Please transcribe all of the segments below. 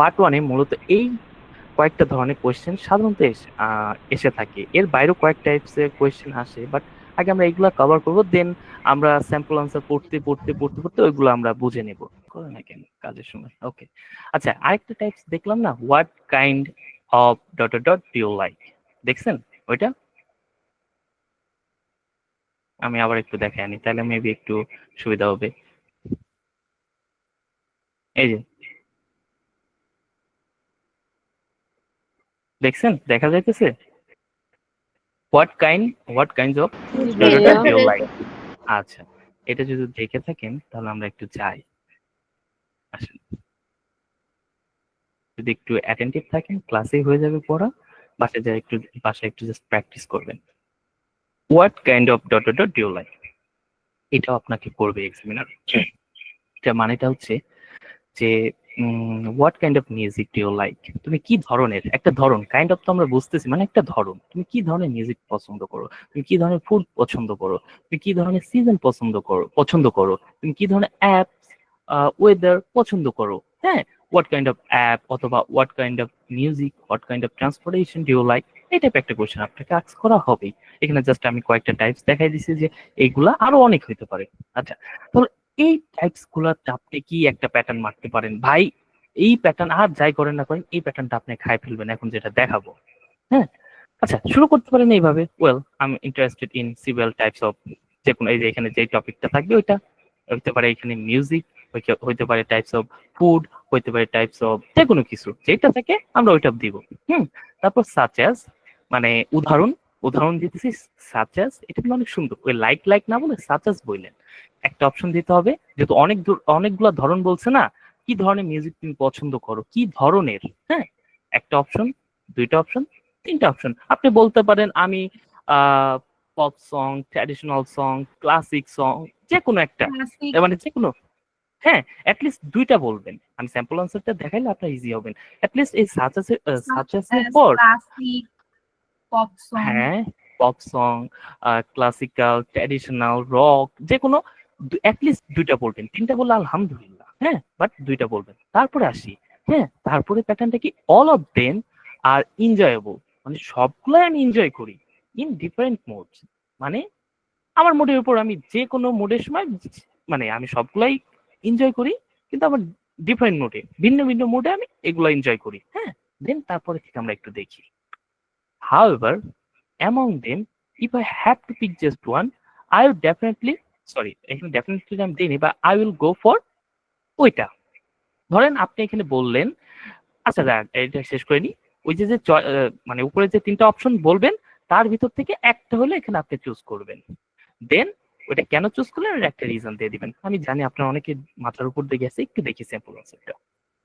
Part ওয়ানে মূলত এই কয়েকটা ধরনের কোয়েশ্চেন সাধারণত এসে- থাকে। এর বাইরেও কয়েক টাইপসের কোয়েশ্চেন আসে বাট আগে আমরা এগুলো কভার করব দেন আমরা স্যাম্পল আনসার পড়তে পড়তে পড়তে পড়তে ওইগুলো আমরা বুঝে নেব। করে না কেন কাজের সময় ওকে আচ্ছা আরেকটা টাইপস দেখলাম না what kind of dot dot you like দেখছেন ওইটা? আমি আবার একটু দেখাই আনি তাহলে মেবি একটু সুবিধা হবে। এই যে দেখছেন? দেখা যাইতেছে? What kind what kind of আচ্ছা এটা যদি দেখে থাকেন তাহলে আমরা একটু যাই। আসেন। যদি একটু অ্যাটেন্টিভ থাকেন ক্লাসেই হয়ে যাবে পড়া। বাসায় যা একটু বাসায় একটু জাস্ট প্র্যাকটিস করবেন। What kind of dot dot you like এটাও আপনাকে করবে এক্সামিনার এটা মানেটা হচ্ছে যে what kind of music do you like তুমি কি ধরনের? একটা ধরন কাইন্ড অফ তো আমরা বুঝতেছি মানে একটা ধরন। তুমি কি ধরনের মিউজিক পছন্দ করো? তুমি কি ধরনের ফুড পছন্দ করো? তুমি কি ধরনের সিজন পছন্দ করো পছন্দ করো? তুমি কি ধরনের অ্যাপস ওয়েদার পছন্দ করো? হ্যাঁ হোয়াট কাইন্ড অফ অ্যাপ অথবা what kind of music what kind of transportation do you like এই টাইপ একটা কোয়েশ্চেন আপনাকে আক্স করা হবেই। এখানে জাস্ট আমি কয়েকটা টাইপস দেখাই দিছি যে এইগুলা আরও অনেক হইতে পারে। আচ্ছা তাহলে এই টাইপস গুলাতে আপনি কি একটা প্যাটার্ন মারতে পারেন? ভাই, এই প্যাটার্ন আর যাই করেন না করেন, এই প্যাটার্নটা আপনি খাই ফেলবেন এখন যেটা দেখাবো। হ্যাঁ? আচ্ছা শুরু করতে পারেন এইভাবে। Well I am interested in several types of যে কোনো, এই যে এখানে যে টপিকটা থাকবে ওইটা। হইতে পারে এখানে মিউজিক হইতে পারে টাইপস অফ ফুড হইতে পারে টাইপস অফ যে কোনো কিছু। যেটা থাকে, আমরা ওইটা দিব। হুম? তারপর সাচ অ্যাজ মানে উদাহরণ। উদাহরণ দিতেছি সাচ অ্যাজ এটা কিন্তু অনেক সুন্দর। ওই লাইক লাইক না বলে সাচ অ্যাজ বললেন। একটা অপশন দিতে হবে। যেহেতু অনেক অনেকগুলা ধরন বলছে না কি ধরনের মিউজিক তুমি পছন্দ করো? কি ধরনের? হ্যাঁ একটা অপশন দুইটা অপশন তিনটা অপশন আপনি বলতে পারেন আমি pop song traditional song classic song যে কোনো একটা। মানে যে কোনো হ্যাঁ অ্যাটলিস্ট দুইটা বলবেন। আমি স্যাম্পল আনসারটা দেখাইলে আপনার ইজি হবেন অ্যাটলিস্ট এই সাচাসের সাচাসের পর ক্লাসিক পপ সং হ্যাঁ pop song classical traditional rock যে কোনো অ্যাটলিস্ট দুইটা বলবেন। তিনটা বললে আলহামদুলিল্লাহ হ্যাঁ? বাট দুইটা বলবেন। তারপরে আসি হ্যাঁ? তারপরে প্যাটার্নটা কি all of them are enjoyable মানে সবগুলাই আমি এনজয় করি ইন ডিফারেন্ট মোডস মানে আমার মোডের উপর আমি যে কোনো মোডের সময় মানে আমি সবগুলাই এনজয় করি কিন্তু আমার ডিফারেন্ট মোডে ভিন্ন ভিন্ন মোডে আমি এগুলো এনজয় করি হ্যাঁ? দেন তারপরে থেকে আমরা একটু দেখি। However, among them, if I have to pick just one I will definitely, sorry, এখানে আমি দিইনি বা I will go for ওইটা। ধরেন আপনি এখানে বললেন আচ্ছা এটা শেষ করে ওই যে যে মানে উপরে যে তিনটা অপশন বলবেন তার ভিতর থেকে একটা হলে এখানে আপনি চুজ করবেন। দেন কেন চুজ করলেন? একটা রিজন দিয়ে দিবেন। আমি জানি আপনার অনেকে মাথার উপর দিয়ে গেছে একটু দেখি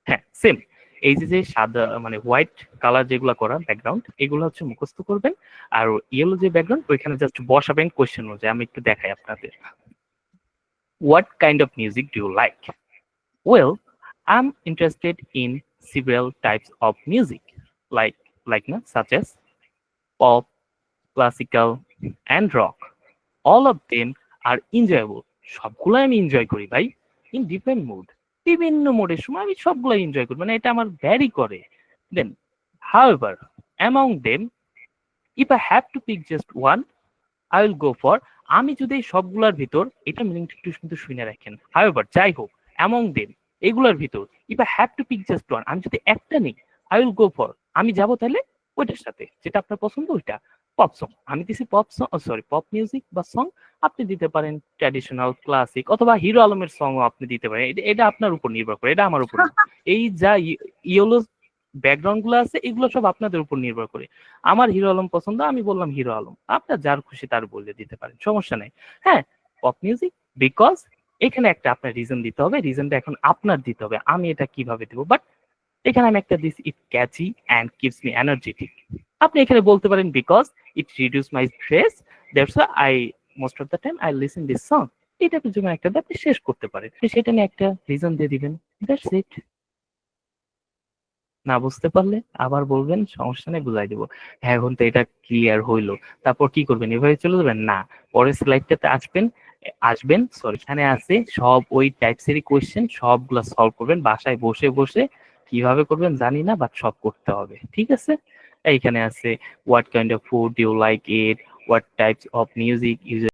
হ্যাঁ সেম এই যে যে সাদা মানে হোয়াইট কালার যেগুলো করা ব্যাকগ্রাউন্ড এগুলো হচ্ছে মুখস্থ করবেন। আর ইয়েলো যে ব্যাকগ্রাউন্ড ওইখানে জাস্ট বসাবেন কোয়েশ্চেন অনুযায়ী। আমি একটু দেখাই আপনাদের। What kind of music do you like well I am in several types of music like like na, such as pop classical and rock. All of them are enjoyable. সবগুলো আমি enjoy করি ভাই in different mood বিভিন্ন মোডের সময় আমি সবগুলো enjoy করি মানে এটা আমার ভ্যারি করে। Then however among them if I have to pick just one I will go for আমি যদি এই সবগুলোর ভিতর, এটা মিনিংটা একটু কিন্তু শুনে রাখেন। হাউএভার যাই হোক অ্যামাউং দেম এগুলোর ভিতর if I have to pick just one আমি যদি একটা নিই আই উইল গো ফর আমি যাব তাহলে ওইটার সাথে, যেটা আপনার পছন্দ ওইটা। পপ সং আমি দিছি pop song sorry pop music বা সং আপনি দিতে পারেন ট্র্যাডিশনাল ক্লাসিক অথবা হিরো আলমের সংও আপনি দিতে পারেন। এটা আপনার উপর নির্ভর করে, এটা আমার উপর এই যা ইয়েলো ব্যাকগ্রাউন্ডগুলো আছে, এগুলো সব আপনাদের উপর নির্ভর করে। আমার হিরো আলম পছন্দ, আমি বললাম হিরো আলম। আপনার যার খুশি তার বলে দিতে পারেন, সমস্যা নেই। হ্যাঁ পপ মিউজিক বিকজ এখানে একটা আপনার রিজন দিতে হবে রিজনটা এখন আপনার দিতে হবে, আমি এটা কীভাবে দেবো? বাট এখানে আমি একটা this it catchy and keeps me energetic আপনি এখানে বলতে পারেন because it reduce my stress that's I most of the time I listen this song এটা একটা, আপনি শেষ করতে পারেন। সেটা নিয়ে একটা রিজন দিয়ে দিবেন। দ্যাটস ইট না বুঝতে পারলে আবার বলবেন, সমস্যা নেই, বুঝাই দিব। হ্যাঁ এখন তো এটা ক্লিয়ার হইল। তারপর কি করবেন? এভাবে চলে যাবেন? না। পরের স্লাইডটাতে আসবেন আসবেন সরি এখানে আছে সব ওই টাইপসেরই কোয়েশ্চেন সবগুলা সলভ করবেন, বাসায় বসে বসে কীভাবে করবেন জানি না বাট সব করতে হবে, ঠিক আছে? এইখানে আছে what kind of food you like it what types of music use